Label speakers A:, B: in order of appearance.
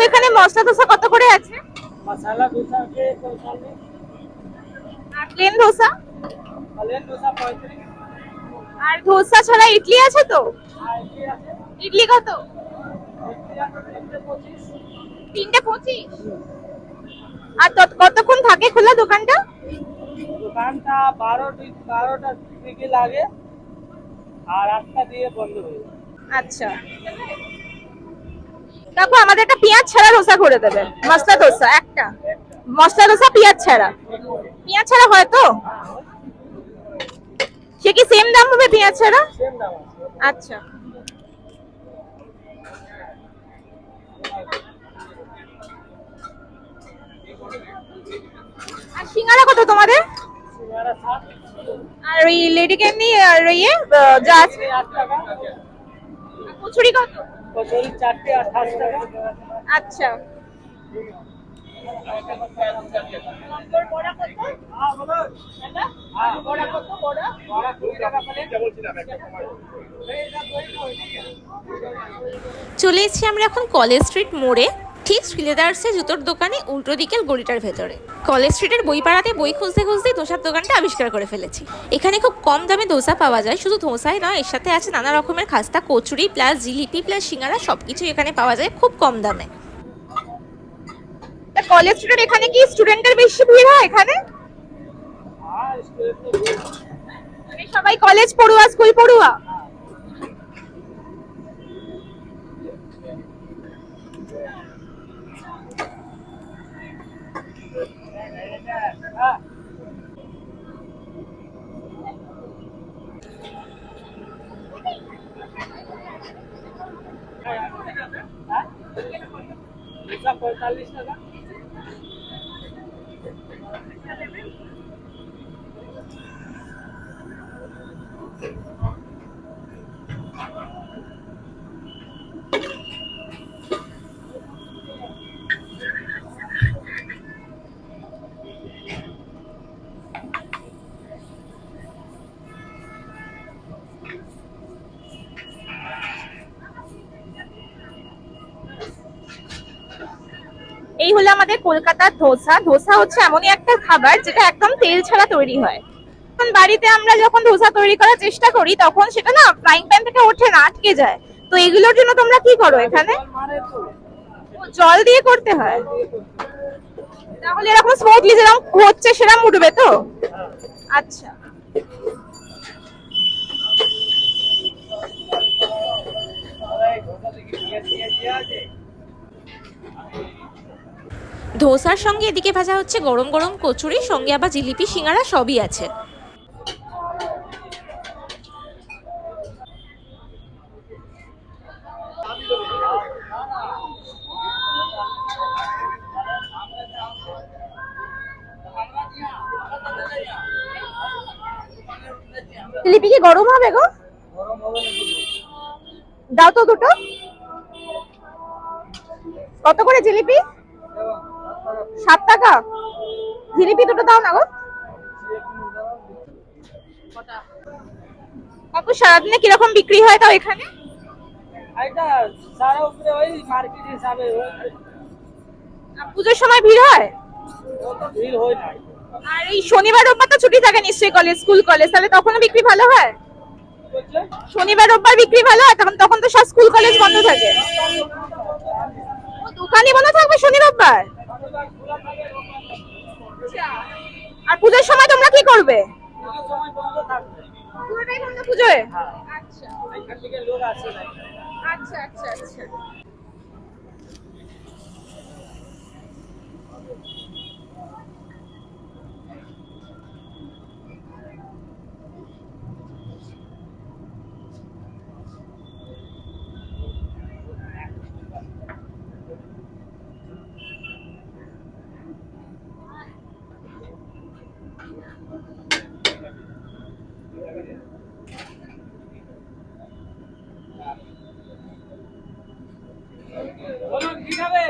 A: আপু এখানে মশলা দোসা কত করে আছে?
B: মশলা
A: আর প্লেন দোসা
B: প্লেন দোসা 35
A: আর দোসা ছাড়া ইডলি আছে তো?
B: ইডলি
A: কত?
B: তিনটে পঁচিশ।
A: আর কতক্ষণ থাকে খোলা দোকানটা?
B: দোকানটা বারোটি বারোটা থেকে লাগে। আর আটটা দিয়ে বন্ধ হয়ে
A: আচ্ছা। কাকু আমাদের একটা পেঁয়াজ ছাড়া ধোসা করে দেবে। মশলা ধোসা, একটা। মশলা ধোসা, পেঁয়াজ ছাড়া। পেঁয়াজ ছাড়া হয় তো? সে কি সেম দাম হবে পেঁয়াজ ছাড়া? আচ্ছা। আর সিঙ্গারা কত তোমাদের? আর ওই লেডি ক্যান্ডি আর ইয়ে
B: টাকা
A: কচুরি কত?
B: কচুরি চারটে আঠাশ টাকা
A: আচ্ছা।
B: বলো বড়া কত? বড়া? বড়া কুড়ি টাকা প্লেট
C: চলে এসেছি আমরা এখন কলেজ স্ট্রিট মোড়ে। ঠিক শ্রীলেদার্সে জুতোর দোকানে উল্টো দিকের গলিটার ভেতরে। কলেজ স্ট্রিটের বই পাড়াতে বই খুঁজতে খুঁজতে ধোসার দোকানটা আবিষ্কার করে ফেলেছি। এখানে খুব কম দামে ধোসা পাওয়া যায়, শুধু ধোসাই নয়, এর সাথে আছে নানা রকমের খাস্তা, কচুরি, প্লাস জিলিপি, প্লাস সিঙ্গারা সব কিছুই এখানে পাওয়া যায় খুব কম দামে।
A: কলেজ স্টুডেন্ট এখানে কি স্টুডেন্টের বেশি ভিড় হয় এখানে? মানে সবাই কলেজ পড়ুয়া, স্কুল পড়ুয়া?
B: হ্যাঁ হ্যাঁ দুশো পঁয়তাল্লিশ
A: এই হলো আমাদের কলকাতার ধোসা। ধোসা হচ্ছে এমনই একটা খাবার যেটা একদম তেল ছাড়া তৈরি হয়। এখন বাড়িতে আমরা যখন ধোসা তৈরি করার চেষ্টা করি, তখন সেটা না ফ্রাইং প্যান থেকে ওঠে না, আটকে যায়। তো এগুলোর জন্য তোমরা কি করো এখানে?
B: জল
A: দিয়ে করতে হয়। তাহলে এরকম স্মুথলি যেরকম হচ্ছে সেরকম উঠবে তো? আচ্ছা।
C: ধোসার সঙ্গে এদিকে ভাজা হচ্ছে গরম গরম কচুরি, সঙ্গে আবার জিলিপি, সিঙ্গারা সবই আছে।
A: জিলিপি কি গরম হবে গো? দাও তো দুটো। কত করে জিলিপি? সাত টাকা? জিলিপি দুটো দাও না গো। কাকু সারাদিনে কীরকম বিক্রি হয় তাও এখানে? পুজোর সময় ভিড় হয়? আর এই শনিবার রোববার তো ছুটি থাকে নিশ্চয়ই কলেজ স্কুল কলেজ তাহলে তখনও বিক্রি ভালো হয়? শনিবার রোববার বিক্রি ভালো হয়? তখন তখন তো সব স্কুল কলেজ বন্ধ থাকে। দোকানই বন্ধ থাকবে শনি রোববার? আর পুজোর সময় তোমরা কি করবে? পুরোটাই বন্ধ পুজোয়? আচ্ছা। আচ্ছা আচ্ছা আচ্ছা।
B: cabeza.